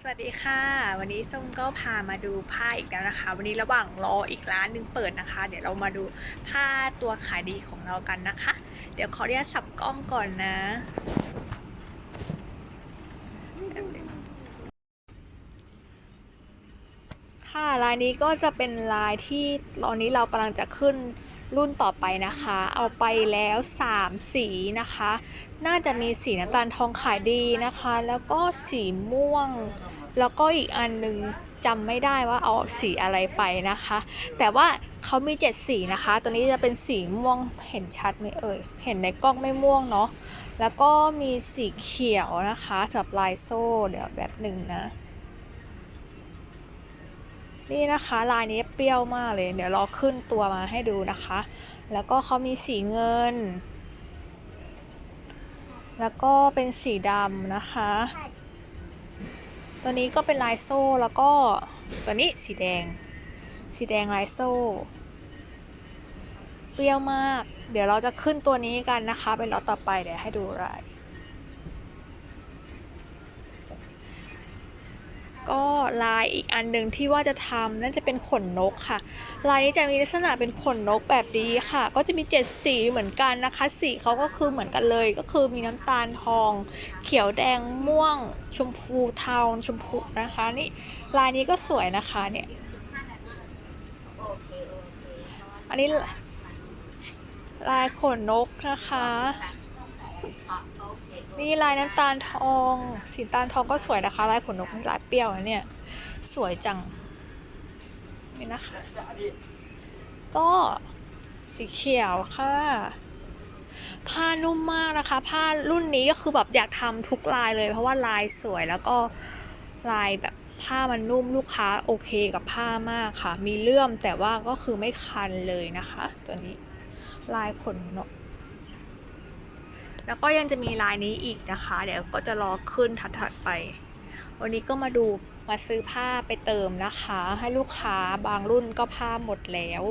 สวัสดีค่ะ วันนี้ส้มก็พามาดูผ้าอีกแล้วนะคะ วันนี้ระหว่างรออีกร้านหนึงเปิดนะคะ เดี๋ยวเรามาดูผ้าตัวขายดีของเรากันนะคะ เดี๋ยวขออนุญาตสับกล้องก่อนนะ ค่ะลายนี้ก็จะเป็นลายที่ตอนนี้เรากำลังจะขึ้น รุ่นต่อไปนะคะ เอาไปแล้ว 3 สีนะคะ น่าจะมีสีน้ำตาลทองขายดีนะคะ แล้วก็สีม่วง แล้วก็อีกอันหนึงจำไม่ได้ว่าเอาสีอะไรไปนะคะ แต่ว่าเขามี 7 สีนะคะ ตัวนี้จะเป็นสีม่วงเห็นชัดไหมเอ่ย เห็นในกล้องไม่ม่วงเนาะ แล้วก็มีสีเขียวนะคะสำหรับลายโซ่เดี๋ยวแบบหนึ่งนะ นี่นะคะลายนี้เปรี้ยวมากเลย เดี๋ยวเราขึ้นตัวมาให้ดูนะคะ แล้วก็เขามีสีเงิน แล้วก็เป็นสีดำนะคะ ตัวนี้ก็เป็นลายโซ่แล้วก็ตัวนี้สีแดง สีแดงลายโซ่ เปรี้ยวมาก เดี๋ยวเราจะขึ้นตัวนี้กันนะคะ เป็นล็อตต่อไปเดี๋ยวให้ดูลาย ลายอีกอันหนึ่งที่ว่าจะทำนั่นจะเป็นขนนกค่ะ ลายนี้จะมีลักษณะเป็นขนนกแบบนี้ค่ะ ก็จะมีเจ็ดสีเหมือนกันนะคะ สีเขาก็คือเหมือนกันเลย ก็คือมีน้ำตาลทอง เขียวแดงม่วง ชมพูเทาชมพูนะคะนี่ลายนี้ก็สวยนะคะเนี่ยอันนี้ลายขนนกนะคะ นี่ลายน้ำตาลทอง สีน้ำตาลทองก็สวยนะคะ ลายขนนกลายเปรี้ยวเนี่ย สวยจัง นี่นะคะ ก็สีเขียวค่ะ ผ้านุ่มมากนะคะ ผ้ารุ่นนี้ก็คือแบบอยากทำทุกลายเลย เพราะว่าลายสวยแล้วก็ลายแบบผ้ามันนุ่มลูกค้าโอเคกับผ้ามากค่ะ มีเลื่อมแต่ว่าก็คือไม่คันเลยนะคะ ตัวนี้ลายขนนก แล้วก็ยังจะมีลายนี้อีกนะคะ เดี๋ยวก็จะรอขึ้นถัดๆไป วันนี้ก็มาดูมาซื้อผ้าไปเติมนะคะ ให้ลูกค้าบางรุ่นก็ผ้าหมดแล้ว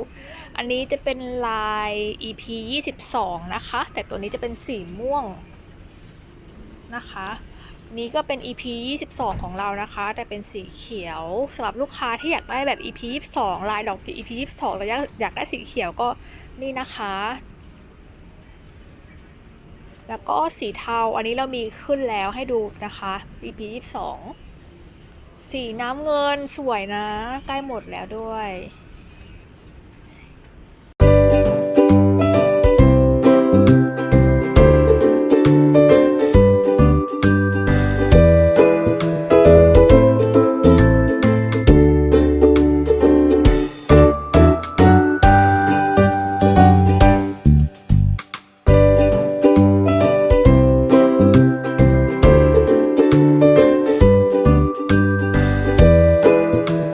อันนี้จะเป็นลาย EP 22 นะคะ แต่ตัวนี้จะเป็นสีม่วงนะคะ นี้ก็เป็น EP 22 ของเรานะคะ แต่เป็นสีเขียวสำหรับลูกค้าที่อยากได้แบบ EP 22 ลายดอก EP 22แล้วอยากได้สีเขียวก็นี่นะคะ แล้วก็สีเทาอันนี้เรามีขึ้นแล้วให้ดูนะคะ EP 22 สีน้ำเงินสวยนะ ใกล้หมดแล้วด้วย